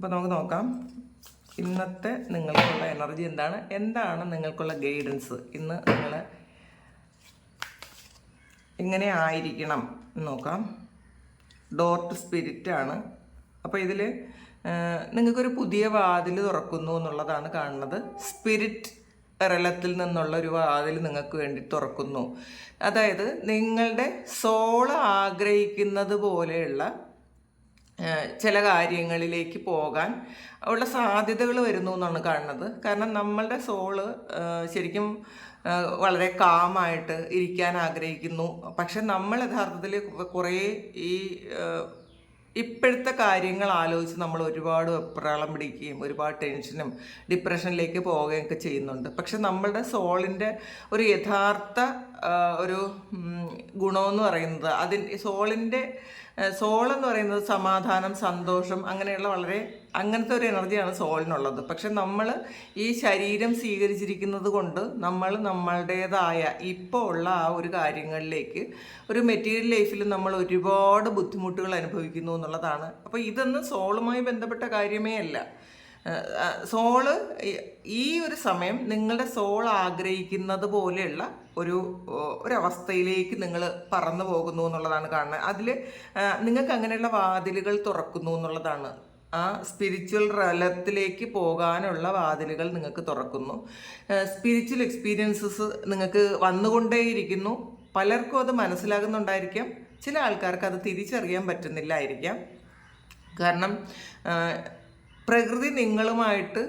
അപ്പോൾ നമുക്ക് നോക്കാം. ഇന്നത്തെ നിങ്ങൾക്കുള്ള എനർജി എന്താണ്? എന്താണ് നിങ്ങൾക്കുള്ള ഗൈഡൻസ് ഇന്ന് നിങ്ങൾ ഇങ്ങനെ ആയിരിക്കണം നോക്കാം. ഡോർ ടു സ്പിരിറ്റ് ആണ് അപ്പോൾ ഇതിൽ നിങ്ങൾക്കൊരു പുതിയ വാതിൽ തുറക്കുന്നു എന്നുള്ളതാണ് കാണുന്നത്. സ്പിരിറ്റ് റലത്തിൽ നിന്നുള്ള ഒരു വാതിൽ നിങ്ങൾക്ക് വേണ്ടി തുറക്കുന്നു. അതായത് നിങ്ങളുടെ സോൾ ആഗ്രഹിക്കുന്നത് പോലെയുള്ള ചില കാര്യങ്ങളിലേക്ക് പോകാൻ ഉള്ള സാധ്യതകൾ വരുന്നു എന്നാണ് കാണുന്നത്. കാരണം നമ്മളുടെ സോൾ ശരിക്കും വളരെ കാമായിട്ട് ഇരിക്കാൻ ആഗ്രഹിക്കുന്നു. പക്ഷെ നമ്മൾ യഥാർത്ഥത്തിൽ കുറേ ഈ ഇപ്പോഴത്തെ കാര്യങ്ങൾ ആലോചിച്ച് നമ്മൾ ഒരുപാട് വെപ്രാളം പിടിക്കുകയും ഒരുപാട് ടെൻഷനും ഡിപ്രഷനിലേക്ക് പോവുകയൊക്കെ ചെയ്യുന്നുണ്ട്. പക്ഷെ നമ്മളുടെ സോളിന്റെ ഒരു യഥാർത്ഥ ഒരു ഗുണമെന്ന് പറയുന്നത്. അതിന് സോളിന്റെ സോൾ എന്ന് പറയുന്നത് സമാധാനം സന്തോഷം അങ്ങനെയുള്ള വളരെ അങ്ങനത്തെ ഒരു എനർജിയാണ് സോളിനുള്ളത്. പക്ഷെ നമ്മൾ ഈ ശരീരം സ്വീകരിച്ചിരിക്കുന്നത് കൊണ്ട് നമ്മൾ നമ്മളുടേതായ ഇപ്പോൾ ഉള്ള ആ ഒരു കാര്യങ്ങളിലേക്ക് ഒരു മെറ്റീരിയൽ ലൈഫിൽ നമ്മൾ ഒരുപാട് ബുദ്ധിമുട്ടുകൾ അനുഭവിക്കുന്നു എന്നുള്ളതാണ്. അപ്പോൾ ഇതൊന്നും സോളുമായി ബന്ധപ്പെട്ട കാര്യമേ അല്ല. സോൾ ഈ ഒരു സമയം നിങ്ങളുടെ സോൾ ആഗ്രഹിക്കുന്നത് പോലെയുള്ള ഒരു ഒരവസ്ഥയിലേക്ക് നിങ്ങൾ പറന്നു പോകുന്നു എന്നുള്ളതാണ് കാണുന്നത് അതിൽ നിങ്ങൾക്ക് അങ്ങനെയുള്ള വാതിലുകൾ തുറക്കുന്നു എന്നുള്ളതാണ്. ആ സ്പിരിച്വൽ റലത്തിലേക്ക് പോകാനുള്ള വാതിലുകൾ നിങ്ങൾക്ക് തുറക്കുന്നു. സ്പിരിച്വൽ എക്സ്പീരിയൻസസ് നിങ്ങൾക്ക് വന്നുകൊണ്ടേയിരിക്കുന്നു. പലർക്കും അത് മനസ്സിലാകുന്നുണ്ടായിരിക്കാം. ചില ആൾക്കാർക്ക് അത് തിരിച്ചറിയാൻ പറ്റുന്നില്ലായിരിക്കാം. കാരണം പ്രകൃതി നിങ്ങളുമായിട്ട്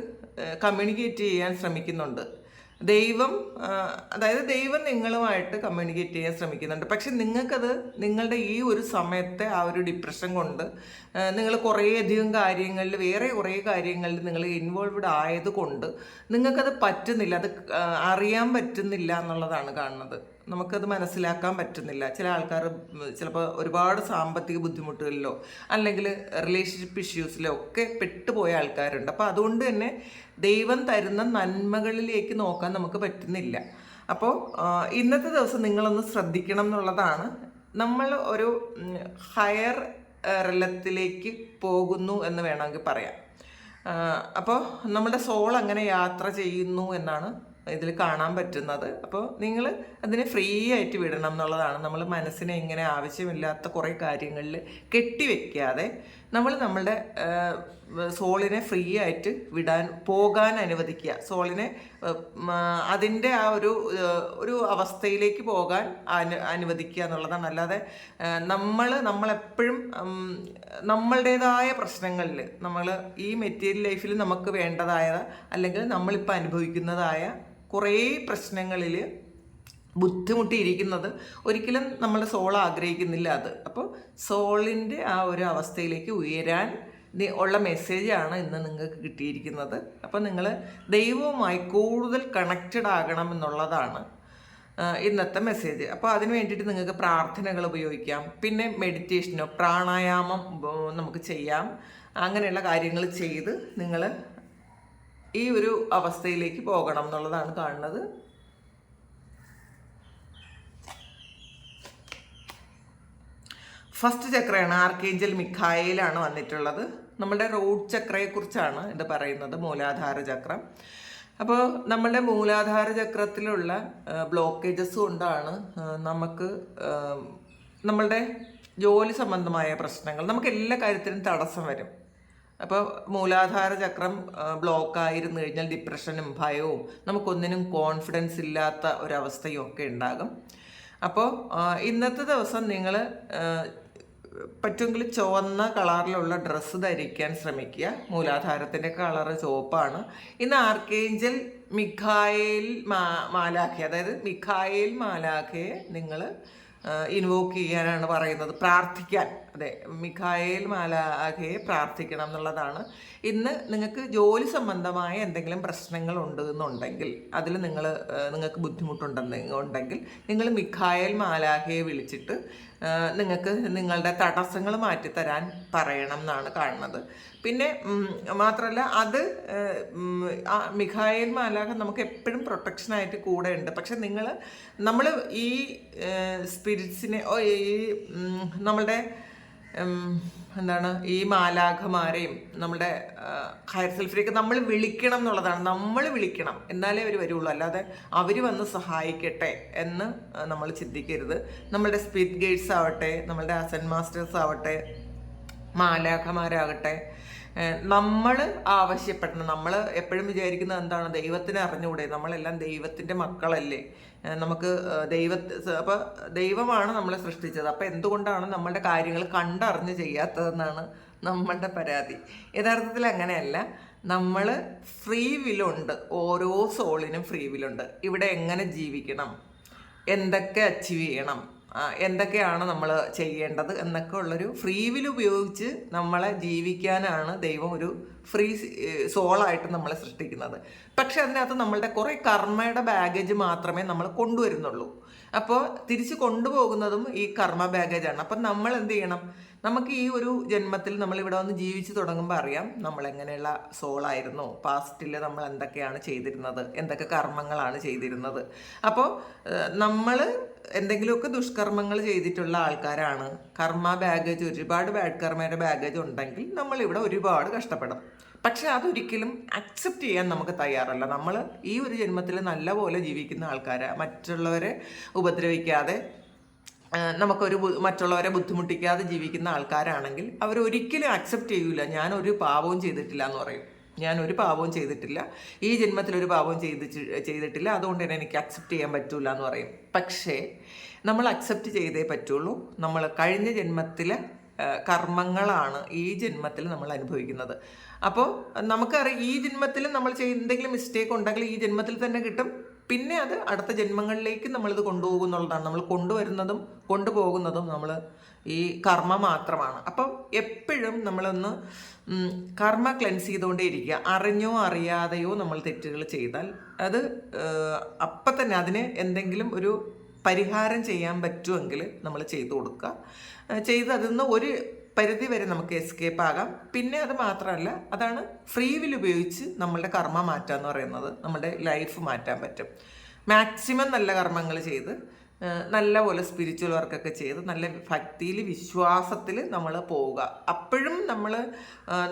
കമ്മ്യൂണിക്കേറ്റ് ചെയ്യാൻ ശ്രമിക്കുന്നുണ്ട്. ദൈവം അതായത് ദൈവം നിങ്ങളുമായിട്ട് കമ്മ്യൂണിക്കേറ്റ് ചെയ്യാൻ ശ്രമിക്കുന്നുണ്ട്. പക്ഷെ നിങ്ങൾക്കത് നിങ്ങളുടെ ഈ ഒരു സമയത്തെ ആ ഒരു ഡിപ്രഷൻ കൊണ്ട് നിങ്ങൾ കുറേയധികം കാര്യങ്ങളിൽ വേറെ കുറേ കാര്യങ്ങളിൽ നിങ്ങൾ ഇൻവോൾവ്ഡ് ആയതുകൊണ്ട് നിങ്ങൾക്കത് പറ്റുന്നില്ല. അത് അറിയാൻ പറ്റുന്നില്ല എന്നുള്ളതാണ് കാണുന്നത്. നമുക്കത് മനസ്സിലാക്കാൻ പറ്റുന്നില്ല. ചില ആൾക്കാർ ചിലപ്പോൾ ഒരുപാട് സാമ്പത്തിക ബുദ്ധിമുട്ടുകളിലോ അല്ലെങ്കിൽ റിലേഷൻഷിപ്പ് ഇഷ്യൂസിലോ ഒക്കെ പെട്ടുപോയ ആൾക്കാരുണ്ട്. അപ്പോൾ അതുകൊണ്ട് തന്നെ ദൈവം തരുന്ന നന്മകളിലേക്ക് നോക്കാൻ നമുക്ക് പറ്റുന്നില്ല. അപ്പോൾ ഇന്നത്തെ ദിവസം നിങ്ങളൊന്ന് ശ്രദ്ധിക്കണം എന്നുള്ളതാണ്. നമ്മൾ ഒരു ഹയർ റലത്തിലേക്ക് പോകുന്നു എന്ന് വേണമെങ്കിൽ പറയാം. അപ്പോൾ നമ്മുടെ സോൾ അങ്ങനെ യാത്ര ചെയ്യുന്നു എന്നാണ് ഇതിൽ കാണാൻ പറ്റുന്നത്. അപ്പോൾ നിങ്ങൾ അതിനെ ഫ്രീ ആയിട്ട് വിടണം എന്നുള്ളതാണ്. നമ്മൾ മനസ്സിനെ ഇങ്ങനെ ആവശ്യമില്ലാത്ത കുറേ കാര്യങ്ങളിൽ കെട്ടിവെക്കാതെ നമ്മൾ നമ്മളുടെ സോളിനെ ഫ്രീ ആയിട്ട് വിടാൻ പോകാൻ അനുവദിക്കുക. സോളിനെ അതിന്റെ ആ ഒരു ഒരു അവസ്ഥയിലേക്ക് പോകാൻ അനു അനുവദിക്കുക എന്നുള്ളതാണ്. അല്ലാതെ നമ്മൾ നമ്മളെപ്പോഴും നമ്മളുടേതായ പ്രശ്നങ്ങളിൽ നമ്മൾ ഈ മെറ്റീരിയൽ ലൈഫിൽ നമുക്ക് വേണ്ടതായ അല്ലെങ്കിൽ നമ്മളിപ്പോൾ അനുഭവിക്കുന്നതായ കുറേ പ്രശ്നങ്ങളിൽ ബുദ്ധിമുട്ടിയിരിക്കുന്നത് ഒരിക്കലും നമ്മൾ സോൾ ആഗ്രഹിക്കുന്നില്ല അത്. അപ്പോൾ സോളിന്റെ ആ ഒരു അവസ്ഥയിലേക്ക് ഉയരാൻ ഉള്ള മെസ്സേജാണ് ഇന്ന് നിങ്ങൾക്ക് കിട്ടിയിരിക്കുന്നത്. അപ്പോൾ നിങ്ങൾ ദൈവവുമായി കൂടുതൽ കണക്റ്റഡ് ആകണം എന്നുള്ളതാണ് ഇന്നത്തെ മെസ്സേജ്. അപ്പോൾ അതിന് വേണ്ടിയിട്ട് നിങ്ങൾക്ക് പ്രാർത്ഥനകൾ ഉപയോഗിക്കാം പിന്നെ മെഡിറ്റേഷനോ പ്രാണായാമം നമുക്ക് ചെയ്യാം അങ്ങനെയുള്ള കാര്യങ്ങൾ ചെയ്ത് നിങ്ങൾ ഈ ഒരു അവസ്ഥയിലേക്ക് പോകണം എന്നുള്ളതാണ് കാണുന്നത്. ഫസ്റ്റ് ചക്രയാണ് ആർക്കേഞ്ചൽ മിഖായയിലാണ് വന്നിട്ടുള്ളത്. നമ്മുടെ റോഡ് ചക്രയെക്കുറിച്ചാണ് ഇത് പറയുന്നത് മൂലാധാര ചക്രം. അപ്പോൾ നമ്മുടെ മൂലാധാര ചക്രത്തിലുള്ള ബ്ലോക്കേജസ് കൊണ്ടാണ് നമുക്ക് നമ്മളുടെ ജോലി സംബന്ധമായ പ്രശ്നങ്ങൾ നമുക്ക് എല്ലാ കാര്യത്തിനും തടസ്സം വരും. അപ്പോൾ മൂലാധാര ചക്രം ബ്ലോക്ക് ആയിരുന്നു കഴിഞ്ഞാൽ ഡിപ്രഷനും ഭയവും നമുക്കൊന്നിനും കോൺഫിഡൻസ് ഇല്ലാത്ത ഒരവസ്ഥയും ഒക്കെ ഉണ്ടാകും. അപ്പോൾ ഇന്നത്തെ ദിവസം നിങ്ങൾ പറ്റുമെങ്കിൽ ചുവന്ന കളറിലുള്ള ഡ്രസ്സ് ധരിക്കാൻ ശ്രമിക്കുക. മൂലാധാരത്തിന്റെ കളറ് ചുവപ്പാണ്. ഇന്ന് ആർക്കേഞ്ചൽ മിഖായേൽ മാ മാലാഖെ അതായത് മിഖായേൽ മാലാഖയെ നിങ്ങൾ ഇൻവോക്ക് ചെയ്യാനാണ് പറയുന്നത്. പ്രാർത്ഥിക്കാൻ. അതെ മിഖായേൽ മാലാഖയെ പ്രാർത്ഥിക്കണം എന്നുള്ളതാണ്. ഇന്ന് നിങ്ങൾക്ക് ജോലി സംബന്ധമായ എന്തെങ്കിലും പ്രശ്നങ്ങൾ ഉണ്ട് എന്നുണ്ടെങ്കിൽ അതിൽ നിങ്ങൾ നിങ്ങൾക്ക് ബുദ്ധിമുട്ടുണ്ടെന്ന് ഉണ്ടെങ്കിൽ നിങ്ങൾ മിഖായേൽ മാലാഖയെ വിളിച്ചിട്ട് നിങ്ങൾക്ക് നിങ്ങളുടെ തടസ്സങ്ങൾ മാറ്റിത്തരാൻ പറയണം എന്നാണ് കാണുന്നത്. പിന്നെ മാത്രമല്ല അത് മിഖായേൽ മാലാഖ നമുക്ക് എപ്പോഴും പ്രൊട്ടക്ഷനായിട്ട് കൂടെ ഉണ്ട്. പക്ഷെ നിങ്ങൾ നമ്മൾ ഈ സ്പിരിറ്റ്സിനെ ഈ നമ്മളുടെ എന്താണ് ഈ മാലാഖമാരെയും നമ്മുടെ ഹയർ സെൽഫിലേക്ക് നമ്മൾ വിളിക്കണം എന്നുള്ളതാണ്. നമ്മൾ വിളിക്കണം എന്നാലേ അവർ വരുള്ളൂ. അല്ലാതെ അവർ വന്ന് സഹായിക്കട്ടെ എന്ന് നമ്മൾ ചിന്തിക്കരുത്. നമ്മളുടെ സ്പീഡ് ഗൈഡ്സ് ആവട്ടെ നമ്മളുടെ അസൻ മാസ്റ്റേഴ്സ് ആവട്ടെ മാലാഖമാരാകട്ടെ നമ്മൾ ആവശ്യപ്പെടണം. നമ്മൾ എപ്പോഴും വിചാരിക്കുന്നത് എന്താണ്? ദൈവത്തിന് അറിഞ്ഞുകൂടെ? നമ്മളെല്ലാം ദൈവത്തിന്റെ മക്കളല്ലേ? നമുക്ക് ദൈവ അപ്പോൾ ദൈവമാണ് നമ്മളെ സൃഷ്ടിച്ചത്. അപ്പോൾ എന്തുകൊണ്ടാണ് നമ്മളുടെ കാര്യങ്ങൾ കണ്ടറിഞ്ഞ് ചെയ്യാത്തതെന്നാണ് നമ്മളുടെ പരാതി. യഥാർത്ഥത്തിൽ അങ്ങനെയല്ല. നമ്മൾ ഫ്രീ വില്ലുണ്ട്. ഓരോ സോളിനും ഫ്രീ വില്ലുണ്ട്. ഇവിടെ എങ്ങനെ ജീവിക്കണം? എന്തൊക്കെ അച്ചീവ് ചെയ്യണം? എന്തൊക്കെയാണ് നമ്മൾ ചെയ്യേണ്ടത് എന്നൊക്കെ ഉള്ളൊരു ഫ്രീ വിൽ ഉപയോഗിച്ച് നമ്മളെ ജീവിക്കാനാണ് ദൈവം ഒരു ഫ്രീ സോളായിട്ട് നമ്മളെ സൃഷ്ടിക്കുന്നത്. പക്ഷെ അതിനകത്ത് നമ്മളുടെ കുറേ കർമ്മയുടെ ബാഗേജ് മാത്രമേ നമ്മൾ കൊണ്ടുവരുന്നുള്ളൂ. അപ്പോൾ തിരിച്ച് കൊണ്ടുപോകുന്നതും ഈ കർമ്മ ബാഗേജാണ്. അപ്പം നമ്മൾ എന്ത് ചെയ്യണം? നമുക്ക് ഈ ഒരു ജന്മത്തിൽ നമ്മൾ ഇവിടെ വന്ന് ജീവിച്ച് തുടങ്ങുമ്പോൾ അറിയാം നമ്മൾ എങ്ങനെയുള്ള സോളായിരുന്നു പാസ്റ്റിൽ നമ്മൾ എന്തൊക്കെയാണ് ചെയ്തിരുന്നത് എന്തൊക്കെ കർമ്മങ്ങളാണ് ചെയ്തിരുന്നത്. അപ്പോൾ നമ്മൾ എന്തെങ്കിലുമൊക്കെ ദുഷ്കർമ്മങ്ങൾ ചെയ്തിട്ടുള്ള ആൾക്കാരാണ്. കർമ്മ ബാഗേജ് ഒരുപാട് ബാഡ് കർമ്മയുടെ ബാഗേജ് ഉണ്ടെങ്കിൽ നമ്മൾ ഇവിടെ ഒരുപാട് കഷ്ടപ്പെടും പക്ഷെ അതൊരിക്കലും അക്സെപ്റ്റ് ചെയ്യാൻ നമുക്ക് തയ്യാറല്ല. നമ്മൾ ഈ ഒരു ജന്മത്തിൽ നല്ലപോലെ ജീവിക്കുന്ന ആൾക്കാരാണ് മറ്റുള്ളവരെ ഉപദ്രവിക്കാതെ നമുക്കൊരു മറ്റുള്ളവരെ ബുദ്ധിമുട്ടിക്കാതെ ജീവിക്കുന്ന ആൾക്കാരാണെങ്കിൽ അവർ ഒരിക്കലും അക്സെപ്റ്റ് ചെയ്യൂല. ഞാൻ ഒരു പാപവും ചെയ്തിട്ടില്ല എന്ന് പറയും. ഞാൻ ഒരു പാപവും ചെയ്തിട്ടില്ല. ഈ ജന്മത്തിൽ ഒരു പാപവും ചെയ്ത് ചെയ്തിട്ടില്ല. അതുകൊണ്ട് തന്നെ എനിക്ക് അക്സെപ്റ്റ് ചെയ്യാൻ പറ്റൂല എന്ന് പറയും. പക്ഷേ നമ്മൾ അക്സെപ്റ്റ് ചെയ്തേ പറ്റുള്ളൂ. നമ്മൾ കഴിഞ്ഞ ജന്മത്തിലെ കർമ്മങ്ങളാണ് ഈ ജന്മത്തിൽ നമ്മൾ അനുഭവിക്കുന്നത്. അപ്പോൾ നമുക്കറിയാം ഈ ജന്മത്തിൽ നമ്മൾ എന്തെങ്കിലും മിസ്റ്റേക്ക് ഉണ്ടെങ്കിൽ ഈ ജന്മത്തിൽ തന്നെ കിട്ടും. പിന്നെ അത് അടുത്ത ജന്മങ്ങളിലേക്ക് നമ്മളിത് കൊണ്ടുപോകുന്നുള്ളതാണ്. നമ്മൾ കൊണ്ടുവരുന്നതും കൊണ്ടുപോകുന്നതും നമ്മൾ ഈ കർമ്മ മാത്രമാണ്. അപ്പം എപ്പോഴും നമ്മളൊന്ന് കർമ്മ ക്ലെൻസ് ചെയ്തുകൊണ്ടേ ഇരിക്കുക അറിഞ്ഞോ അറിയാതെയോ നമ്മൾ തെറ്റുകൾ ചെയ്താൽ അത് അപ്പം തന്നെ അതിന് എന്തെങ്കിലും ഒരു പരിഹാരം ചെയ്യാൻ പറ്റുമെങ്കിൽ നമ്മൾ ചെയ്തു കൊടുക്കുക. ചെയ്ത് അതിൽ നിന്ന് ഒരു പരിധി വരെ നമുക്ക് എസ്കേപ്പ് ആകാം. പിന്നെ അത് മാത്രമല്ല അതാണ് ഫ്രീ വിൽ ഉപയോഗിച്ച് നമ്മളുടെ കർമ്മ മാറ്റുക എന്ന് പറയുന്നത്. നമ്മുടെ ലൈഫ് മാറ്റാൻ പറ്റും. മാക്സിമം നല്ല കർമ്മങ്ങൾ ചെയ്ത് ഏഹ് നല്ലപോലെ സ്പിരിച്വൽ വർക്കൊക്കെ ചെയ്ത് നല്ല ഭക്തിയിൽ വിശ്വാസത്തിൽ നമ്മൾ പോവുക. അപ്പോഴും നമ്മൾ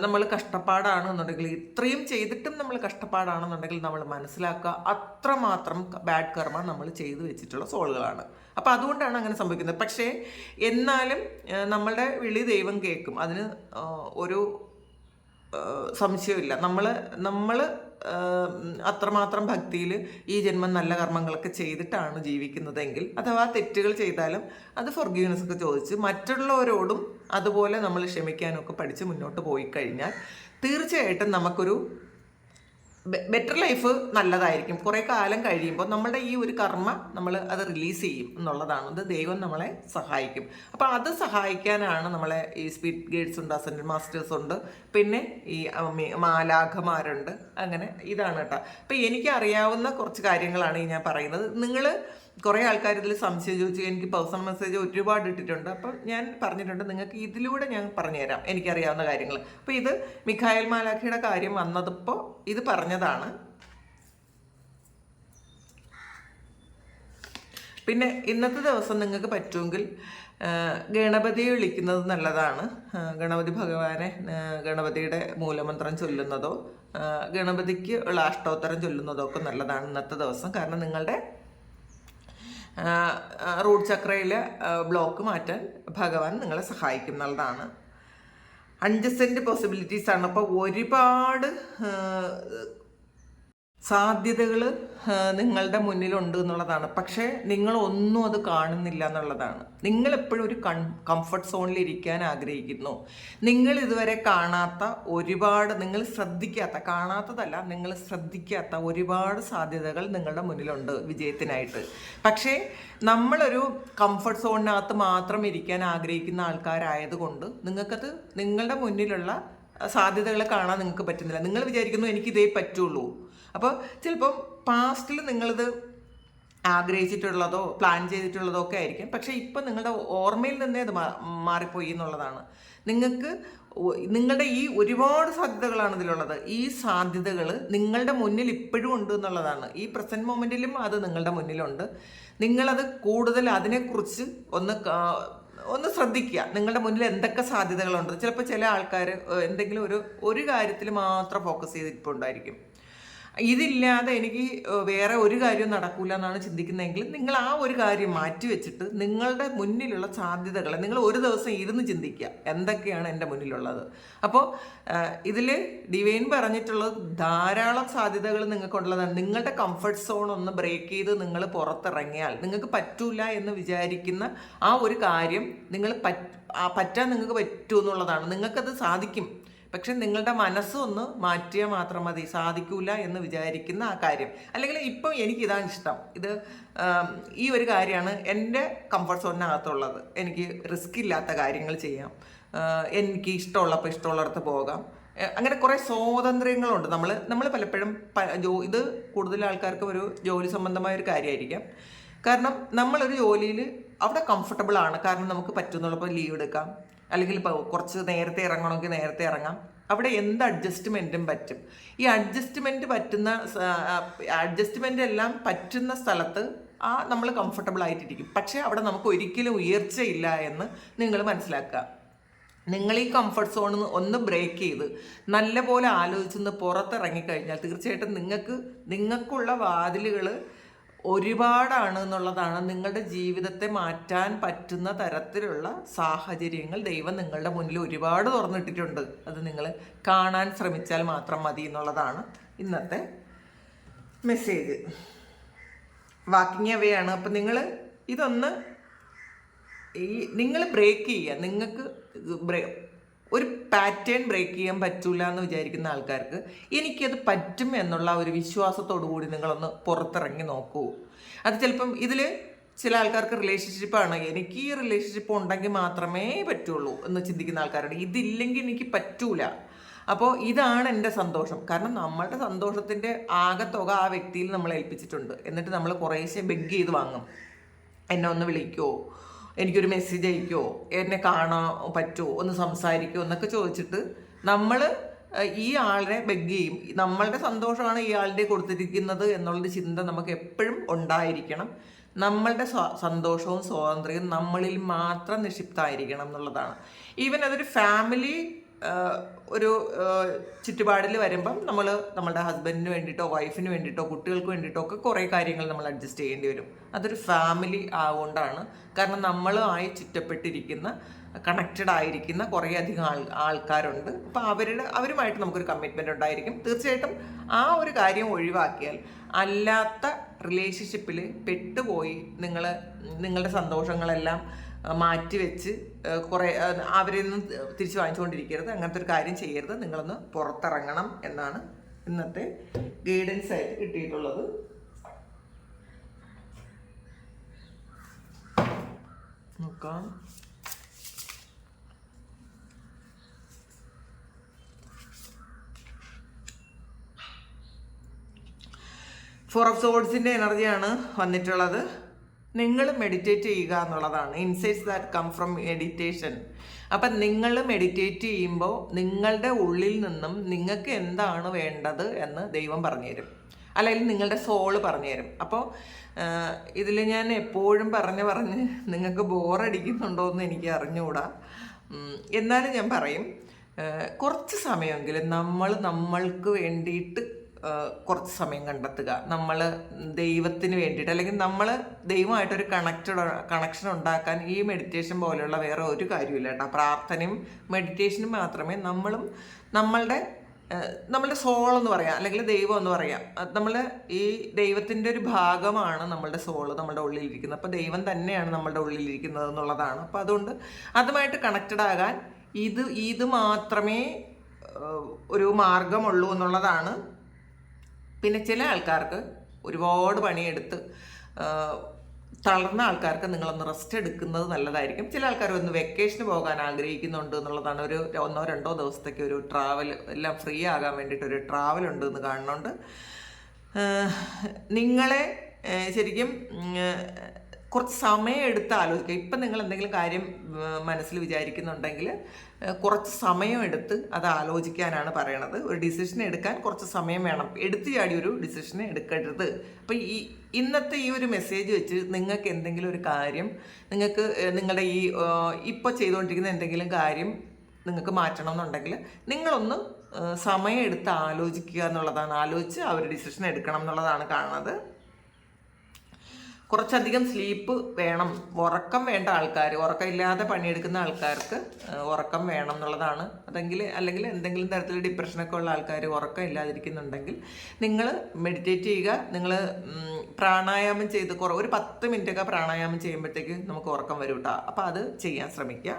നമ്മൾ കഷ്ടപ്പാടാണെന്നുണ്ടെങ്കിൽ ഇത്രയും ചെയ്തിട്ടും നമ്മൾ കഷ്ടപ്പാടാണെന്നുണ്ടെങ്കിൽ നമ്മൾ മനസ്സിലാക്കുക അത്രമാത്രം ബാഡ് കർമ്മ നമ്മൾ ചെയ്തു വെച്ചിട്ടുള്ള സോളുകളാണ് അപ്പോൾ അതുകൊണ്ടാണ് അങ്ങനെ സംഭവിക്കുന്നത്. പക്ഷേ എന്നാലും നമ്മളുടെ വിളി ദൈവം കേൾക്കും. അതിന് ഒരു സംശയമില്ല നമ്മൾ നമ്മൾ അത്രമാത്രം ഭക്തിയിൽ ഈ ജന്മം നല്ല കർമ്മങ്ങളൊക്കെ ചെയ്തിട്ടാണ് ജീവിക്കുന്നതെങ്കിൽ അഥവാ തെറ്റുകൾ ചെയ്താലും അത് ഫൊർഗീവ്നെസ് ഒക്കെ ചോദിച്ച് മറ്റുള്ളവരോടും അതുപോലെ നമ്മൾ ക്ഷമിക്കാനൊക്കെ പഠിച്ച് മുന്നോട്ട് പോയി കഴിഞ്ഞാൽ തീർച്ചയായിട്ടും നമുക്കൊരു ബെറ്റർ ലൈഫ് നല്ലതായിരിക്കും. കുറേ കാലം കഴിയുമ്പോൾ നമ്മുടെ ഈ ഒരു കർമ്മ നമ്മൾ അത് റിലീസ് ചെയ്യും എന്നുള്ളതാണ്. അത് ദൈവം നമ്മളെ സഹായിക്കും. അപ്പോൾ അത് സഹായിക്കാനാണ് നമ്മളെ ഈ സ്പീഡ് ഗൈഡ്സ് ഉണ്ട് അസൻഡ് മാസ്റ്റേഴ്സ് ഉണ്ട് പിന്നെ ഈ മാലാഖമാരുണ്ട്. അങ്ങനെ ഇതാണ് കേട്ടോ. അപ്പോൾ എനിക്ക് അറിയാവുന്ന കുറച്ച് കാര്യങ്ങളാണ് ഈ ഞാൻ പറയുന്നത്. നിങ്ങൾ കുറേ ആൾക്കാർ ഇതിൽ സംശയം ചോദിച്ചു എനിക്ക് പേഴ്സണൽ മെസ്സേജ് ഒരുപാട് ഇട്ടിട്ടുണ്ട്. അപ്പോൾ ഞാൻ പറഞ്ഞിട്ടുണ്ട് നിങ്ങൾക്ക് ഇതിലൂടെ ഞാൻ പറഞ്ഞുതരാം. എനിക്കറിയാവുന്ന കാര്യങ്ങൾ. അപ്പോൾ ഇത് മിഖായൽ മാലാഖിയുടെ കാര്യം വന്നതിപ്പോൾ ഇത് പറഞ്ഞതാണ്. പിന്നെ ഇന്നത്തെ ദിവസം നിങ്ങൾക്ക് പറ്റുമെങ്കിൽ ഗണപതിയെ വിളിക്കുന്നത് നല്ലതാണ്. ഗണപതി ഭഗവാനെ ഗണപതിയുടെ മൂലമന്ത്രം ചൊല്ലുന്നതോ ഗണപതിക്ക് ഉള്ള അഷ്ടോത്തരം ചൊല്ലുന്നതോ ഒക്കെ നല്ലതാണ് ഇന്നത്തെ ദിവസം. കാരണം നിങ്ങളുടെ റൂട്ട് ചക്രയിലെ ബ്ലോക്ക് മാറ്റാൻ ഭഗവാൻ നിങ്ങളെ സഹായിക്കും എന്നുള്ളതാണ്. അഞ്ച് സെന്റ് പോസിബിലിറ്റീസ് ആണ്. അപ്പോൾ ഒരുപാട് സാധ്യതകൾ നിങ്ങളുടെ മുന്നിലുണ്ട് എന്നുള്ളതാണ്. പക്ഷേ നിങ്ങൾ ഒന്നും അത് കാണുന്നില്ല എന്നുള്ളതാണ്. നിങ്ങൾ എപ്പോഴും ഒരു കൺ കംഫർട്ട് സോണിൽ ഇരിക്കാൻ ആഗ്രഹിക്കുന്നു. നിങ്ങൾ ഇതുവരെ കാണാത്ത ഒരുപാട് നിങ്ങൾ ശ്രദ്ധിക്കാത്ത കാണാത്തതല്ല നിങ്ങൾ ശ്രദ്ധിക്കാത്ത ഒരുപാട് സാധ്യതകൾ നിങ്ങളുടെ മുന്നിലുണ്ട് വിജയത്തിനായിട്ട്. പക്ഷേ നമ്മളൊരു കംഫർട്ട് സോണിനകത്ത് മാത്രം ഇരിക്കാൻ ആഗ്രഹിക്കുന്ന ആൾക്കാരായതുകൊണ്ട് നിങ്ങൾക്കത് നിങ്ങളുടെ മുന്നിലുള്ള സാധ്യതകളെ കാണാൻ നിങ്ങൾക്ക് പറ്റുന്നില്ല. നിങ്ങൾ വിചാരിക്കുന്നു എനിക്ക് ഇതേ പറ്റുള്ളൂ. അപ്പോൾ ചിലപ്പം പാസ്റ്റിൽ നിങ്ങളിത് ആഗ്രഹിച്ചിട്ടുള്ളതോ പ്ലാൻ ചെയ്തിട്ടുള്ളതോ ഒക്കെ ആയിരിക്കും. പക്ഷേ ഇപ്പം നിങ്ങളുടെ ഓർമ്മയിൽ നിന്നേ അത് മാറിപ്പോയി എന്നുള്ളതാണ്. നിങ്ങൾക്ക് നിങ്ങളുടെ ഈ ഒരുപാട് സാധ്യതകളാണ് ഇതിലുള്ളത്. ഈ സാധ്യതകൾ നിങ്ങളുടെ മുന്നിൽ ഇപ്പോഴും ഉണ്ട് എന്നുള്ളതാണ്. ഈ പ്രസന്റ് മൊമെന്റിലും അത് നിങ്ങളുടെ മുന്നിലുണ്ട്. നിങ്ങളത് കൂടുതൽ അതിനെക്കുറിച്ച് ഒന്ന് ഒന്ന് ശ്രദ്ധിക്കുക. നിങ്ങളുടെ മുന്നിൽ എന്തൊക്കെ സാധ്യതകളുണ്ട്? ചിലപ്പോൾ ചില ആൾക്കാർ എന്തെങ്കിലും ഒരു ഒരു കാര്യത്തിൽ മാത്രം ഫോക്കസ് ചെയ്തിട്ടുണ്ടായിരിക്കും. ഇതില്ലാതെ എനിക്ക് വേറെ ഒരു കാര്യവും നടക്കൂല എന്നാണ് ചിന്തിക്കുന്നതെങ്കിൽ നിങ്ങൾ ആ ഒരു കാര്യം മാറ്റി വെച്ചിട്ട് നിങ്ങളുടെ മുന്നിലുള്ള സാധ്യതകളെ നിങ്ങൾ ഒരു ദിവസം ഇരുന്ന് ചിന്തിക്കുക. എന്തൊക്കെയാണ് എന്റെ മുന്നിലുള്ളത്? അപ്പോൾ ഇതിൽ ഡിവൈൻ പറഞ്ഞിട്ടുള്ളത് ധാരാളം സാധ്യതകൾ നിങ്ങൾക്കുള്ളതാണ്. നിങ്ങളുടെ കംഫർട്ട് സോൺ ഒന്ന് ബ്രേക്ക് ചെയ്ത് നിങ്ങൾ പുറത്തിറങ്ങിയാൽ നിങ്ങൾക്ക് പറ്റൂല എന്ന് വിചാരിക്കുന്ന ആ ഒരു കാര്യം നിങ്ങൾ പറ്റ് പറ്റാൻ നിങ്ങൾക്ക് പറ്റൂ എന്നുള്ളതാണ്. നിങ്ങൾക്കത് സാധിക്കും. പക്ഷെ നിങ്ങളുടെ മനസ്സൊന്ന് മാറ്റിയാൽ മാത്രം മതി സാധിക്കൂല എന്ന് വിചാരിക്കുന്ന ആ കാര്യം. അല്ലെങ്കിൽ ഇപ്പം എനിക്ക് ഇതാണ് ഇഷ്ടം. ഇത് ഈ ഒരു കാര്യമാണ് എന്റെ കംഫർട്ട് സോണിനകത്തുള്ളത് എനിക്ക് റിസ്ക് ഇല്ലാത്ത കാര്യങ്ങൾ ചെയ്യാം. എനിക്ക് ഇഷ്ടമുള്ളപ്പോൾ ഇഷ്ടമുള്ളിടത്ത് പോകാം. അങ്ങനെ കുറേ സ്വാതന്ത്ര്യങ്ങളുണ്ട്. നമ്മൾ നമ്മൾ പലപ്പോഴും ജോ ഇത് കൂടുതൽ ആൾക്കാർക്ക് ഒരു ജോലി സംബന്ധമായ ഒരു കാര്യമായിരിക്കാം. കാരണം നമ്മളൊരു ജോലിയിൽ അവിടെ കംഫർട്ടബിൾ ആണ്. കാരണം നമുക്ക് പറ്റുന്നുള്ളപ്പോൾ ലീവ് എടുക്കാം. അല്ലെങ്കിൽ കുറച്ച് നേരത്തെ ഇറങ്ങണമെങ്കിൽ നേരത്തെ ഇറങ്ങാം. അവിടെ എന്ത് അഡ്ജസ്റ്റ്മെന്റും പറ്റും. ഈ അഡ്ജസ്റ്റ്മെന്റ് പറ്റുന്ന അഡ്ജസ്റ്റ്മെന്റ് എല്ലാം പറ്റുന്ന സ്ഥലത്ത് ആ നമ്മൾ കംഫർട്ടബിൾ ആയിട്ടിരിക്കും. പക്ഷേ അവിടെ നമുക്ക് ഒരിക്കലും ഉയർച്ചയില്ല എന്ന് നിങ്ങൾ മനസ്സിലാക്കുക. നിങ്ങൾ ഈ കംഫർട്ട് സോണിൽ ഒന്ന് ബ്രേക്ക് ചെയ്ത് നല്ലപോലെ ആലോചിച്ചൊന്ന് പുറത്തിറങ്ങിക്കഴിഞ്ഞാൽ തീർച്ചയായിട്ടും നിങ്ങൾക്ക് നിങ്ങൾക്കുള്ള വാതിലുകൾ ഒരുപാടാണ് എന്നുള്ളതാണ് നിങ്ങളുടെ ജീവിതത്തെ മാറ്റാൻ പറ്റുന്ന തരത്തിലുള്ള സാഹചര്യങ്ങൾ ദൈവം നിങ്ങളുടെ മുന്നിൽ ഒരുപാട് തുറന്നിട്ടിട്ടുണ്ട്. അത് നിങ്ങൾ കാണാൻ ശ്രമിച്ചാൽ മാത്രം മതി എന്നുള്ളതാണ് ഇന്നത്തെ മെസ്സേജ്. വാക്കിംഗ് അവേ ആണ് അപ്പം നിങ്ങൾ ഇതൊന്ന് ഈ നിങ്ങൾ ബ്രേക്ക് ചെയ്യുക. നിങ്ങൾക്ക് ഒരു പാറ്റേൺ ബ്രേക്ക് ചെയ്യാൻ പറ്റൂല എന്ന് വിചാരിക്കുന്ന ആൾക്കാർക്ക് എനിക്കത് പറ്റും എന്നുള്ള ഒരു വിശ്വാസത്തോടു കൂടി നിങ്ങളൊന്ന് പുറത്തിറങ്ങി നോക്കൂ. അത് ചിലപ്പം ഇതിൽ ചില ആൾക്കാർക്ക് റിലേഷൻഷിപ്പാണ് എനിക്ക് ഈ റിലേഷൻഷിപ്പ് ഉണ്ടെങ്കിൽ മാത്രമേ പറ്റുള്ളൂ എന്ന് ചിന്തിക്കുന്ന ആൾക്കാരുണ്ട്. ഇതില്ലെങ്കിൽ എനിക്ക് പറ്റൂല. അപ്പോൾ ഇതാണ് എന്റെ സന്തോഷം. കാരണം നമ്മളുടെ സന്തോഷത്തിന്റെ ആകത്തുക ആ വ്യക്തിയിൽ നമ്മൾ ഏൽപ്പിച്ചിട്ടുണ്ട് എന്നിട്ട് നമ്മൾ കുറേശ്ശെ ബെഗ് ചെയ്ത് വാങ്ങും. എന്നെ ഒന്ന് വിളിക്കുമോ എനിക്കൊരു മെസ്സേജ് അയക്കുമോ എന്നെ കാണാൻ പറ്റുമോ ഒന്ന് സംസാരിക്കുമോ എന്നൊക്കെ ചോദിച്ചിട്ട് നമ്മൾ ഈ ആളെ ബെഗ് ചെയ്യും. നമ്മളുടെ സന്തോഷമാണ് ഈ ആളുടെ കൊടുത്തിരിക്കുന്നത് എന്നുള്ളൊരു ചിന്ത നമുക്ക് എപ്പോഴും ഉണ്ടായിരിക്കണം. നമ്മളുടെ സന്തോഷവും സ്വാതന്ത്ര്യവും നമ്മളിൽ മാത്രം നിക്ഷിപ്തമായിരിക്കണം എന്നുള്ളതാണ്. ഈവൻ അതൊരു ഫാമിലി ഒരു ചുറ്റുപാടിൽ വരുമ്പം നമ്മൾ നമ്മുടെ ഹസ്ബൻഡിന് വേണ്ടിയിട്ടോ വൈഫിന് വേണ്ടിയിട്ടോ കുട്ടികൾക്ക് വേണ്ടിയിട്ടോ ഒക്കെ കുറേ കാര്യങ്ങൾ നമ്മൾ അഡ്ജസ്റ്റ് ചെയ്യേണ്ടി വരും. അതൊരു ഫാമിലി ആവുകൊണ്ടാണ് കാരണം നമ്മളുമായി ചുറ്റപ്പെട്ടിരിക്കുന്ന കണക്റ്റഡ് ആയിരിക്കുന്ന കുറേ അധികം ആൾ ആൾക്കാരുണ്ട്. അപ്പോൾ അവരുടെ അവരുമായിട്ട് നമുക്കൊരു കമ്മിറ്റ്മെന്റ് ഉണ്ടായിരിക്കും. തീർച്ചയായിട്ടും ആ ഒരു കാര്യം ഒഴിവാക്കിയാൽ അല്ലാത്ത റിലേഷൻഷിപ്പിൽ പെട്ടുപോയി നിങ്ങൾ നിങ്ങളുടെ സന്തോഷങ്ങളെല്ലാം ആ, മാറ്റിവെച്ച് ആ, കുറേ അവരിൽ നിന്ന് തിരിച്ച് വാങ്ങിച്ചുകൊണ്ടിരിക്കരുത്. അങ്ങനത്തെ ഒരു കാര്യം ചെയ്യരുത്. നിങ്ങളൊന്ന് പുറത്തിറങ്ങണം എന്നാണ് ഇന്നത്തെ ഗൈഡൻസ് ആയിട്ട് കിട്ടിയിട്ടുള്ളത്. നോക്കാം. ഫോർ ഓഫ് സോഡ്സിന്റെ എനർജിയാണ് വന്നിട്ടുള്ളത്. നിങ്ങൾ മെഡിറ്റേറ്റ് ചെയ്യുക എന്നുള്ളതാണ്. Insights that come from meditation അപ്പം നിങ്ങൾ മെഡിറ്റേറ്റ് ചെയ്യുമ്പോൾ നിങ്ങളുടെ ഉള്ളിൽ നിന്നും നിങ്ങൾക്ക് എന്താണ് വേണ്ടത് എന്ന് ദൈവം പറഞ്ഞുതരും. അല്ലെങ്കിൽ നിങ്ങളുടെ സോൾ പറഞ്ഞുതരും. അപ്പോൾ ഇതിൽ ഞാൻ എപ്പോഴും പറഞ്ഞ് പറഞ്ഞ് നിങ്ങൾക്ക് ബോറടിക്കുന്നുണ്ടോ എന്ന് എനിക്ക് അറിഞ്ഞുകൂടാ. എന്നാലും ഞാൻ പറയും കുറച്ച് സമയമെങ്കിലും നമ്മൾ നമ്മൾക്ക് വേണ്ടിയിട്ട് കുറച്ച് സമയം കണ്ടെത്തുക. നമ്മൾ ദൈവത്തിന് വേണ്ടിയിട്ട് അല്ലെങ്കിൽ നമ്മൾ ദൈവമായിട്ടൊരു കണക്റ്റഡ് കണക്ഷൻ ഉണ്ടാക്കാൻ ഈ മെഡിറ്റേഷൻ പോലെയുള്ള വേറെ ഒരു കാര്യമില്ല കേട്ടോ. പ്രാർത്ഥനയും മെഡിറ്റേഷനും മാത്രമേ നമ്മളും നമ്മളുടെ നമ്മളുടെ സോൾ എന്ന് പറയാം. അല്ലെങ്കിൽ ദൈവം എന്ന് പറയാം. നമ്മൾ ഈ ദൈവത്തിന്റെ ഒരു ഭാഗമാണ് നമ്മളുടെ സോൾ നമ്മുടെ ഉള്ളിലിരിക്കുന്നത്. അപ്പോൾ ദൈവം തന്നെയാണ് നമ്മളുടെ ഉള്ളിലിരിക്കുന്നത് എന്നുള്ളതാണ്. അപ്പോൾ അതുകൊണ്ട് അതുമായിട്ട് കണക്റ്റഡ് ആകാൻ ഇത് ഇത് മാത്രമേ ഒരു മാർഗമുള്ളൂ എന്നുള്ളതാണ് പിന്നെ ചില ആൾക്കാർക്ക് ഒരുപാട് പണിയെടുത്ത് തളർന്ന ആൾക്കാർക്ക് നിങ്ങളൊന്ന് റെസ്റ്റ് എടുക്കുന്നത് നല്ലതായിരിക്കും. ചില ആൾക്കാർ ഒന്ന് വെക്കേഷന് പോകാൻ ആഗ്രഹിക്കുന്നുണ്ട് എന്നുള്ളതാണ് ഒരു ഒന്നോ രണ്ടോ ദിവസത്തേക്ക് ഒരു ട്രാവൽ എല്ലാം ഫ്രീ ആകാൻ വേണ്ടിയിട്ട് ഒരു ട്രാവൽ ഉണ്ട് എന്ന് കാണുന്നുണ്ട് നിങ്ങളെ ശരിക്കും കുറച്ച് സമയം എടുത്ത് ആലോചിക്കുക. ഇപ്പം നിങ്ങൾ എന്തെങ്കിലും കാര്യം മനസ്സിൽ വിചാരിക്കുന്നുണ്ടെങ്കിൽ കുറച്ച് സമയം എടുത്ത് അത് ആലോചിക്കാനാണ് പറയണത്. ഒരു ഡിസിഷൻ എടുക്കാൻ കുറച്ച് സമയം വേണം. എടുത്തു ചാടി ഒരു ഡിസിഷൻ എടുക്കരുത്. അപ്പം ഈ ഇന്നത്തെ ഈ ഒരു മെസ്സേജ് വെച്ച് നിങ്ങൾക്ക് എന്തെങ്കിലും ഒരു കാര്യം നിങ്ങൾക്ക് നിങ്ങളുടെ ഈ ഇപ്പോൾ ചെയ്തുകൊണ്ടിരിക്കുന്ന എന്തെങ്കിലും കാര്യം നിങ്ങൾക്ക് മാറ്റണം എന്നുണ്ടെങ്കിൽ നിങ്ങളൊന്ന് സമയം എടുത്ത് ആലോചിക്കുക എന്നുള്ളതാണ്. ആലോചിച്ച് ആ ഒരു ഡിസിഷൻ എടുക്കണം എന്നുള്ളതാണ് കാണുന്നത്. കുറച്ചധികം സ്ലീപ്പ് വേണം. ഉറക്കം വേണ്ട ആൾക്കാർ ഉറക്കമില്ലാതെ പണിയെടുക്കുന്ന ആൾക്കാർക്ക് ഉറക്കം വേണം എന്നുള്ളതാണ്. അതെങ്കിൽ അല്ലെങ്കിൽ എന്തെങ്കിലും തരത്തിൽ ഡിപ്രഷനൊക്കെ ഉള്ള ആൾക്കാർ ഉറക്കം ഇല്ലാതിരിക്കുന്നുണ്ടെങ്കിൽ നിങ്ങൾ മെഡിറ്റേറ്റ് ചെയ്യുക നിങ്ങൾ പ്രാണായാമം ചെയ്ത് കുറ ഒരു പത്ത് മിനിറ്റൊക്കെ പ്രാണായാമം ചെയ്യുമ്പോഴത്തേക്ക് നമുക്ക് ഉറക്കം വരും കേട്ടോ അപ്പോൾ അത് ചെയ്യാൻ ശ്രമിക്കുക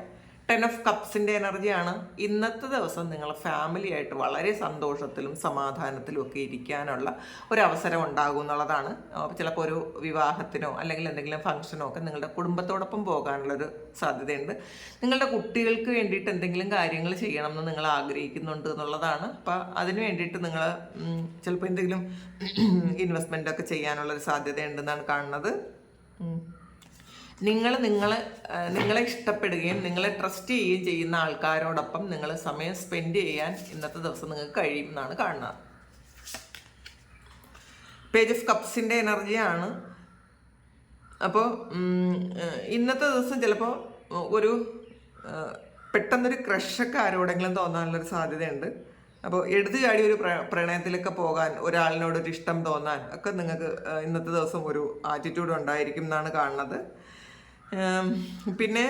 ടെൻ ഓഫ് കപ്സിന്റെ എനർജിയാണ് ഇന്നത്തെ ദിവസം നിങ്ങൾ ഫാമിലി ആയിട്ട് വളരെ സന്തോഷത്തിലും സമാധാനത്തിലും ഒക്കെ ഇരിക്കാനുള്ള ഒരു അവസരം ഉണ്ടാകും എന്നുള്ളതാണ്. ചിലപ്പോൾ ഒരു വിവാഹത്തിനോ അല്ലെങ്കിൽ എന്തെങ്കിലും ഫംഗ്ഷനോ ഒക്കെ നിങ്ങളുടെ കുടുംബത്തോടൊപ്പം പോകാനുള്ളൊരു സാധ്യതയുണ്ട്. നിങ്ങളുടെ കുട്ടികൾക്ക് വേണ്ടിയിട്ട് എന്തെങ്കിലും കാര്യങ്ങൾ ചെയ്യണം എന്ന് നിങ്ങൾ ആഗ്രഹിക്കുന്നുണ്ട് എന്നുള്ളതാണ്. അപ്പോൾ അതിന് വേണ്ടിയിട്ട് നിങ്ങൾ ചിലപ്പോൾ എന്തെങ്കിലും ഇൻവെസ്റ്റ്മെന്റ് ഒക്കെ ചെയ്യാനുള്ളൊരു സാധ്യതയുണ്ടെന്നാണ് കാണുന്നത്. ഉം. നിങ്ങൾ നിങ്ങളെ ഇഷ്ടപ്പെടുകയും നിങ്ങളെ ട്രസ്റ്റ് ചെയ്യുകയും ചെയ്യുന്ന ആൾക്കാരോടൊപ്പം നിങ്ങൾ സമയം സ്പെൻഡ് ചെയ്യാൻ ഇന്നത്തെ ദിവസം നിങ്ങൾക്ക് കഴിയും എന്നാണ് കാണുന്നത്. പേജ് ഓഫ് കപ്സിന്റെ എനർജിയാണ് അപ്പോൾ ഇന്നത്തെ ദിവസം ചിലപ്പോൾ ഒരു പെട്ടെന്നൊരു ക്രഷൊക്കെ ആരോടെങ്കിലും തോന്നാനുള്ളൊരു സാധ്യതയുണ്ട്. അപ്പോൾ എടുത്തു ചാടി ഒരു പ്ര- പ്രണയത്തിലൊക്കെ പോകാൻ ഒരാളിനോട് ഒരു ഇഷ്ടം തോന്നാൻ ഒക്കെ നിങ്ങൾക്ക് ഇന്നത്തെ ദിവസം ഒരു ആറ്റിറ്റ്യൂഡ് ഉണ്ടായിരിക്കും എന്നാണ് കാണുന്നത്. പിന്നെ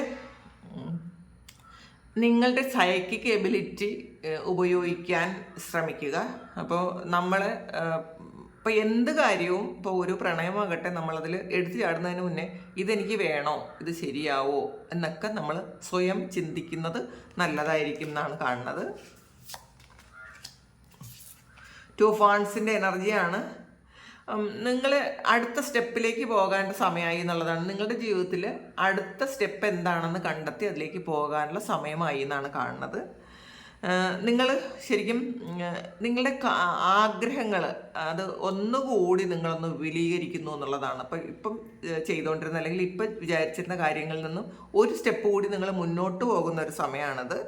നിങ്ങളുടെ സൈക്കിക് എബിലിറ്റി ഉപയോഗിക്കാൻ ശ്രമിക്കുക. അപ്പോൾ നമ്മൾ ഇപ്പോൾ എന്ത് കാര്യവും ഇപ്പോൾ ഒരു പ്രണയമാകട്ടെ നമ്മളതിൽ എടുത്തു ചാടുന്നതിന് മുന്നേ ഇതെനിക്ക് വേണോ? ഇത് ശരിയാവോ? എന്നൊക്കെ നമ്മൾ സ്വയം ചിന്തിക്കുന്നത് നല്ലതായിരിക്കും എന്നാണ് കാണുന്നത്. ടു ഫാൺസിന്റെ എനർജിയാണ് നിങ്ങൾ അടുത്ത സ്റ്റെപ്പിലേക്ക് പോകാനുള്ള സമയമായി എന്നുള്ളതാണ്. നിങ്ങളുടെ ജീവിതത്തിൽ അടുത്ത സ്റ്റെപ്പ് എന്താണെന്ന് കണ്ടെത്തി അതിലേക്ക് പോകാനുള്ള സമയമായി എന്നാണ് കാണുന്നത്. നിങ്ങൾ ശരിക്കും നിങ്ങളുടെ ആഗ്രഹങ്ങൾ അത് ഒന്നുകൂടി നിങ്ങളൊന്ന് വിപുലീകരിക്കുന്നു എന്നുള്ളതാണ്. അപ്പം ഇപ്പം ചെയ്തുകൊണ്ടിരുന്ന അല്ലെങ്കിൽ ഇപ്പം വിചാരിച്ചിരുന്ന കാര്യങ്ങളിൽ നിന്നും ഒരു സ്റ്റെപ്പ് കൂടി നിങ്ങൾ മുന്നോട്ട് പോകുന്ന ഒരു സമയമാണത്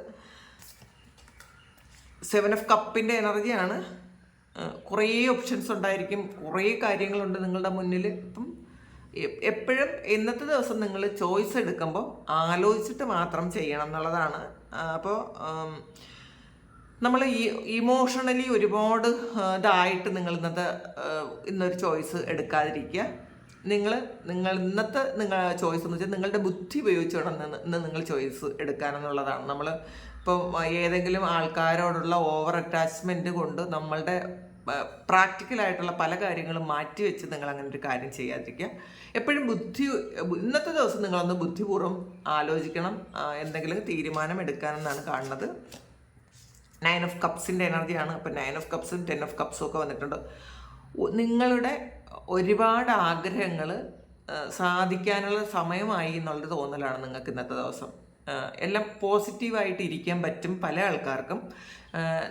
സെവൻ ഓഫ് കപ്പിന്റെ എനർജിയാണ്. കുറേ ഓപ്ഷൻസ് ഉണ്ടായിരിക്കും. കുറേ കാര്യങ്ങളുണ്ട് നിങ്ങളുടെ മുന്നിൽ ഇപ്പം എപ്പോഴും ഇന്നത്തെ ദിവസം നിങ്ങൾ ചോയ്സ് എടുക്കുമ്പോൾ ആലോചിച്ചിട്ട് മാത്രം ചെയ്യണം എന്നുള്ളതാണ്. അപ്പോൾ നമ്മൾ ഈ ഇമോഷണലി ഒരുപാട് ഇതായിട്ട് നിങ്ങൾ ഇന്നത്തെ ഇന്നൊരു ചോയ്സ് എടുക്കാതിരിക്കുക. നിങ്ങൾ നിങ്ങൾ ഇന്നത്തെ നിങ്ങൾ ചോയ്സ് എന്ന് വെച്ചാൽ നിങ്ങളുടെ ബുദ്ധി ഉപയോഗിച്ച് വേണം ഇന്ന് നിങ്ങൾ ചോയ്സ് എടുക്കാനെന്നുള്ളതാണ് നമ്മൾ ഇപ്പോൾ ഏതെങ്കിലും ആൾക്കാരോടുള്ള ഓവർ അറ്റാച്ച്മെന്റ് കൊണ്ട് നമ്മളുടെ പ്രാക്ടിക്കലായിട്ടുള്ള പല കാര്യങ്ങളും മാറ്റി വെച്ച് നിങ്ങൾ അങ്ങനെ ഒരു കാര്യം ചെയ്യാതിരിക്കുക. എപ്പോഴും ബുദ്ധി ഇന്നത്തെ ദിവസം നിങ്ങളൊന്ന് ബുദ്ധിപൂർവം ആലോചിക്കണം. എന്തെങ്കിലും തീരുമാനം എടുക്കാനെന്നാണ് കാണുന്നത് നയൻ ഓഫ് കപ്സിന്റെ എനർജിയാണ്. അപ്പം നയൻ ഓഫ് കപ്സും ടെൻ ഓഫ് കപ്സും ഒക്കെ വന്നിട്ടുണ്ട്. നിങ്ങളുടെ ഒരുപാട് ആഗ്രഹങ്ങൾ സാധിക്കാനുള്ള സമയമായി എന്നുള്ളൊരു തോന്നലാണ് നിങ്ങൾക്ക് ഇന്നത്തെ ദിവസം. എല്ലാം പോസിറ്റീവായിട്ട് ഇരിക്കാൻ പറ്റും പല ആൾക്കാർക്കും.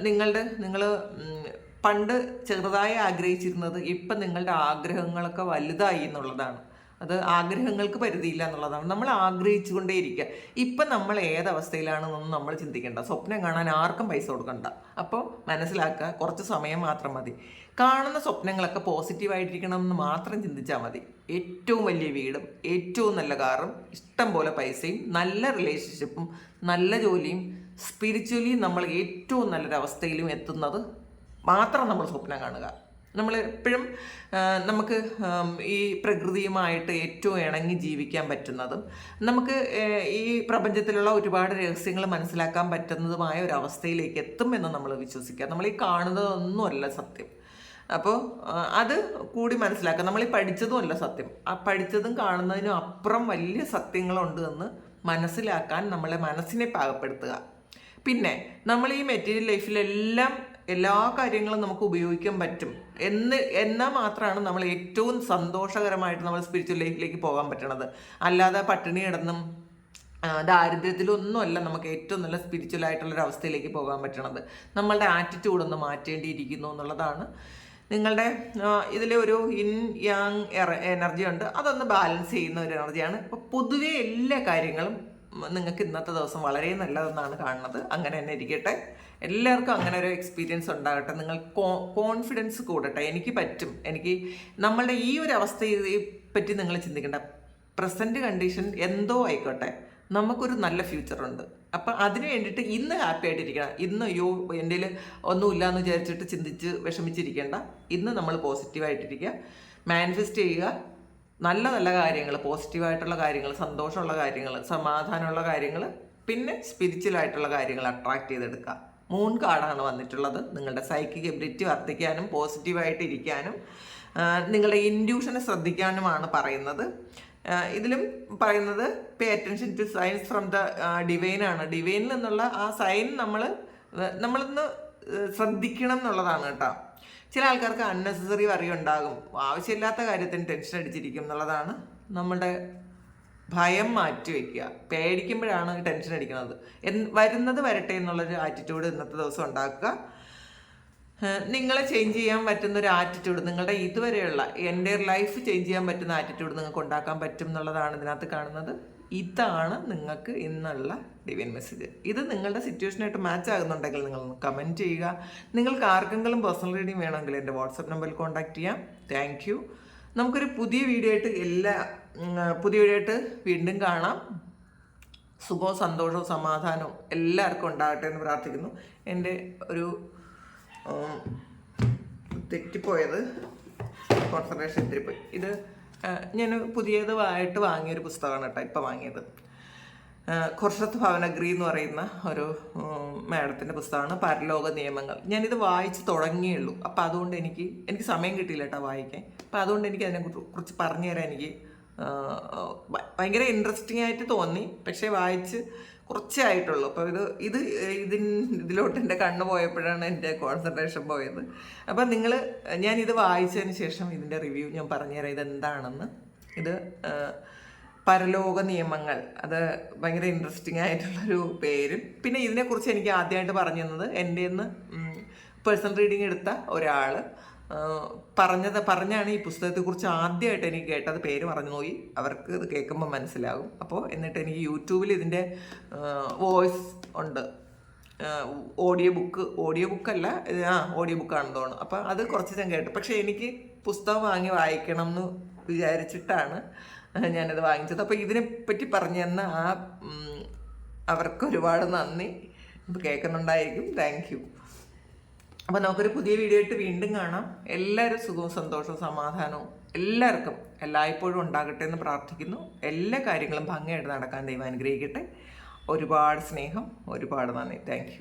നിങ്ങളുടെ നിങ്ങൾ പണ്ട് ചെറുതായി ആഗ്രഹിച്ചിരുന്നത് ഇപ്പം നിങ്ങളുടെ ആഗ്രഹങ്ങളൊക്കെ വലുതായി എന്നുള്ളതാണ്. അത് ആഗ്രഹങ്ങൾക്ക് പരിധിയില്ല എന്നുള്ളതാണ്. നമ്മൾ ആഗ്രഹിച്ചുകൊണ്ടേയിരിക്കുക ഇപ്പം നമ്മൾ ഏതവസ്ഥയിലാണെന്നൊന്നും നമ്മൾ ചിന്തിക്കേണ്ട. സ്വപ്നം കാണാൻ ആർക്കും പൈസ കൊടുക്കണ്ട. അപ്പോൾ മനസ്സിലാക്കുക കുറച്ച് സമയം മാത്രം മതി. കാണുന്ന സ്വപ്നങ്ങളൊക്കെ പോസിറ്റീവായിട്ടിരിക്കണം എന്ന് മാത്രം ചിന്തിച്ചാൽ മതി. ഏറ്റവും വലിയ വീടും ഏറ്റവും നല്ല കാറും ഇഷ്ടം പോലെ പൈസയും നല്ല റിലേഷൻഷിപ്പും നല്ല ജോലിയും സ്പിരിച്വലി നമ്മൾ ഏറ്റവും നല്ലൊരവസ്ഥയിലും എത്തുന്നത് മാത്രം നമ്മൾ സ്വപ്നം കാണുക. നമ്മൾ എപ്പോഴും നമുക്ക് ഈ പ്രകൃതിയുമായിട്ട് ഏറ്റവും ഇണങ്ങി ജീവിക്കാൻ പറ്റുന്നതും നമുക്ക് ഈ പ്രപഞ്ചത്തിലുള്ള ഒരുപാട് രഹസ്യങ്ങൾ മനസ്സിലാക്കാൻ പറ്റുന്നതുമായ ഒരു അവസ്ഥയിലേക്ക് എത്തും എന്ന് നമ്മൾ വിശ്വസിക്കുക. നമ്മൾ ഈ കാണുന്നതൊന്നുമല്ല സത്യം. അപ്പോൾ അത് കൂടി മനസ്സിലാക്കുക. നമ്മൾ ഈ പഠിച്ചതും അല്ല സത്യം. ആ പഠിച്ചതും കാണുന്നതിനും അപ്പുറം വലിയ സത്യങ്ങളുണ്ട് എന്ന് മനസ്സിലാക്കാൻ നമ്മളെ മനസ്സിനെ പാകപ്പെടുത്തുക. പിന്നെ നമ്മൾ ഈ മെറ്റീരിയൽ ലൈഫിലെല്ലാം എല്ലാ കാര്യങ്ങളും നമുക്ക് ഉപയോഗിക്കാൻ പറ്റും. എന്ന് എന്നാൽ മാത്രമാണ് നമ്മൾ ഏറ്റവും സന്തോഷകരമായിട്ട് നമ്മൾ സ്പിരിച്വൽ ലൈഫിലേക്ക് പോകാൻ പറ്റണത്. അല്ലാതെ പട്ടിണി കിടന്നും ദാരിദ്ര്യത്തിലൊന്നുമല്ല നമുക്ക് ഏറ്റവും നല്ല സ്പിരിച്വൽ ആയിട്ടുള്ള ഒരു അവസ്ഥയിലേക്ക് പോകാൻ പറ്റണത്. നമ്മളുടെ ആറ്റിറ്റ്യൂഡ് ഒന്ന് മാറ്റേണ്ടിയിരിക്കുന്നു എന്നുള്ളതാണ്. നിങ്ങളുടെ ഇതിലെ ഒരു ഇൻ യാങ് എനർജി ഉണ്ട്. അതൊന്ന് ബാലൻസ് ചെയ്യുന്ന ഒരു എനർജിയാണ് അപ്പോൾ പൊതുവെ എല്ലാ കാര്യങ്ങളും നിങ്ങൾക്ക് ഇന്നത്തെ ദിവസം വളരെ നല്ലതെന്നാണ് കാണുന്നത്. അങ്ങനെ തന്നെ ഇരിക്കട്ടെ. എല്ലാവർക്കും അങ്ങനെ ഒരു എക്സ്പീരിയൻസ് ഉണ്ടാകട്ടെ. നിങ്ങൾ കോൺഫിഡൻസ് കൂടട്ടെ. എനിക്ക് പറ്റും. എനിക്ക് നമ്മളുടെ ഈ ഒരു അവസ്ഥയെ പറ്റി നിങ്ങൾ ചിന്തിക്കേണ്ട. പ്രസന്റ് കണ്ടീഷൻ എന്തോ ആയിക്കോട്ടെ. നമുക്കൊരു നല്ല ഫ്യൂച്ചറുണ്ട് അപ്പം അതിന് വേണ്ടിയിട്ട് ഇന്ന് ഹാപ്പി ആയിട്ടിരിക്കണം. ഇന്ന് അയ്യോ എന്റെ ഒന്നുമില്ല എന്ന് വിചാരിച്ചിട്ട് ചിന്തിച്ച് വിഷമിച്ചിരിക്കേണ്ട. ഇന്ന് നമ്മൾ പോസിറ്റീവായിട്ടിരിക്കുക മാനിഫെസ്റ്റ് ചെയ്യുക. നല്ല നല്ല കാര്യങ്ങൾ പോസിറ്റീവായിട്ടുള്ള കാര്യങ്ങൾ സന്തോഷമുള്ള കാര്യങ്ങൾ സമാധാനമുള്ള കാര്യങ്ങൾ പിന്നെ സ്പിരിച്വലായിട്ടുള്ള കാര്യങ്ങൾ അട്രാക്ട് ചെയ്തെടുക്കുക. മൂൺ കാർഡാണ് വന്നിട്ടുള്ളത്. നിങ്ങളുടെ സൈക്കിക് എബിലിറ്റി വർദ്ധിക്കാനും പോസിറ്റീവായിട്ട് ഇരിക്കാനും നിങ്ങളുടെ ഇൻഡ്യൂഷനെ ശ്രദ്ധിക്കാനുമാണ് പറയുന്നത്. ഇതിലും പറയുന്നത് pay attention to science from the divine ആണ്. ഡിവൈനിൽ നിന്നുള്ള ആ സൈൻ നമ്മൾ നമ്മളിന്ന് ശ്രദ്ധിക്കണം എന്നുള്ളതാണ് കേട്ടോ. ചില ആൾക്കാർക്ക് അൺനെസസറി വറി ഉണ്ടാകും. ആവശ്യമില്ലാത്ത കാര്യത്തിന് ടെൻഷൻ അടിച്ചിരിക്കും എന്നുള്ളതാണ് നമ്മുടെ ഭയം മാറ്റി വെക്കുക. പേടിക്കുമ്പോഴാണ് ടെൻഷൻ അടിക്കുന്നത്. വരുന്നത് വരട്ടെ എന്നുള്ളൊരു ആറ്റിറ്റ്യൂഡ് ഇന്നത്തെ ദിവസം ഉണ്ടാക്കുക. നിങ്ങളെ ചേഞ്ച് ചെയ്യാൻ പറ്റുന്ന ഒരു ആറ്റിറ്റ്യൂഡ് നിങ്ങളുടെ ഇതുവരെയുള്ള എന്റെ ലൈഫ് ചേഞ്ച് ചെയ്യാൻ പറ്റുന്ന ആറ്റിറ്റ്യൂഡ് നിങ്ങൾക്ക് ഉണ്ടാക്കാൻ പറ്റും എന്നുള്ളതാണ് ഇതിനകത്ത് കാണുന്നത്. ഇതാണ് നിങ്ങൾക്ക് ഇന്നുള്ള ഡിവൈൻ മെസ്സേജ് ഇത് നിങ്ങളുടെ സിറ്റുവേഷനായിട്ട് മാച്ച് ആകുന്നുണ്ടെങ്കിൽ നിങ്ങൾ കമന്റ് ചെയ്യുക. നിങ്ങൾക്ക് ആർക്കെങ്കിലും പേഴ്സണൽ റീഡിംഗ് വേണമെങ്കിൽ എന്റെ വാട്സപ്പ് നമ്പറിൽ കോൺടാക്ട് ചെയ്യാം. താങ്ക് നമുക്കൊരു പുതിയ വീഡിയോ ആയിട്ട് എല്ലാ പുതിയ വീടായിട്ട് വീണ്ടും കാണാം. സുഖവും സന്തോഷവും സമാധാനവും എല്ലാവർക്കും ഉണ്ടാകട്ടെ എന്ന് പ്രാർത്ഥിക്കുന്നു. എന്റെ ഒരു തെറ്റിപ്പോയത് കോൺസെൻട്രേഷൻ തെറ്റിപ്പോയി ഇത് ഞാൻ പുതിയതുമായിട്ട് വാങ്ങിയൊരു പുസ്തകമാണ് കേട്ടോ ഇപ്പം വാങ്ങിയത്. ഖുർഷത്ത് ഭവനഗ്രി എന്ന് പറയുന്ന ഒരു മാഡത്തിന്റെ പുസ്തകമാണ് പരലോക നിയമങ്ങൾ. ഞാനിത് വായിച്ച് തുടങ്ങിയുള്ളൂ അപ്പോൾ അതുകൊണ്ട് എനിക്ക് എനിക്ക് സമയം കിട്ടിയില്ല കേട്ടോ വായിക്കാൻ. അപ്പോൾ അതുകൊണ്ട് എനിക്ക് അതിനെ കുറിച്ച് കുറിച്ച് പറഞ്ഞു തരാൻ എനിക്ക് ഭയങ്കര ഇൻട്രസ്റ്റിംഗ് ആയിട്ട് തോന്നി. പക്ഷേ വായിച്ച് കുറച്ചേ ആയിട്ടുള്ളൂ. അപ്പോൾ ഇത് ഇത് ഇതിൻ ഇതിലോട്ട് എന്റെ കണ്ണ് പോയപ്പോഴാണ് എന്റെ കോൺസെൻട്രേഷൻ പോയത്. അപ്പം നിങ്ങൾ ഞാൻ ഇത് വായിച്ചതിന് ശേഷം ഇതിന്റെ റിവ്യൂ ഞാൻ പറഞ്ഞുതരാം ഇതെന്താണെന്ന്. ഇത് പരലോക നിയമങ്ങൾ. അത് ഭയങ്കര ഇൻട്രസ്റ്റിംഗ് ആയിട്ടുള്ളൊരു പേരും. പിന്നെ ഇതിനെക്കുറിച്ച് എനിക്ക് ആദ്യമായിട്ട് പറഞ്ഞു തന്നത് എന്റെ നിന്ന് പേഴ്സണൽ റീഡിങ് എടുത്ത ഒരാൾ പറഞ്ഞത് പറഞ്ഞാണ് ഈ പുസ്തകത്തെ കുറിച്ച് ആദ്യമായിട്ട് എനിക്ക് കേട്ടത്. പേര് പറഞ്ഞു പോയി അവർക്ക് ഇത് കേൾക്കുമ്പോൾ മനസ്സിലാകും. അപ്പോൾ എന്നിട്ട് എനിക്ക് യൂട്യൂബിൽ ഇതിന്റെ വോയിസ് ഉണ്ട്. Audio book. ഓഡിയോ ബുക്കല്ല ആ ഓഡിയോ ബുക്കാണെന്ന് തോന്നുന്നു. അപ്പോൾ അത് കുറച്ച് ഞാൻ കേട്ടു. പക്ഷേ എനിക്ക് പുസ്തകം വാങ്ങി വായിക്കണം എന്ന് വിചാരിച്ചിട്ടാണ് ഞാനത് വാങ്ങിച്ചത്. അപ്പോൾ ഇതിനെപ്പറ്റി പറഞ്ഞു തന്ന ആ അവർക്ക് ഒരുപാട് നന്ദി. കേൾക്കുന്നുണ്ടായിരിക്കും. Thank you. അപ്പോൾ നമുക്കൊരു പുതിയ വീഡിയോ ആയിട്ട് വീണ്ടും കാണാം. എല്ലാവരും സുഖവും സന്തോഷവും സമാധാനവും എല്ലാവർക്കും എല്ലായ്പ്പോഴും ഉണ്ടാകട്ടെ എന്ന് പ്രാർത്ഥിക്കുന്നു. എല്ലാ കാര്യങ്ങളും ഭംഗിയായിട്ട് നടക്കാൻ ദൈവം അനുഗ്രഹിക്കട്ടെ. ഒരുപാട് സ്നേഹം ഒരുപാട് നന്ദി. താങ്ക്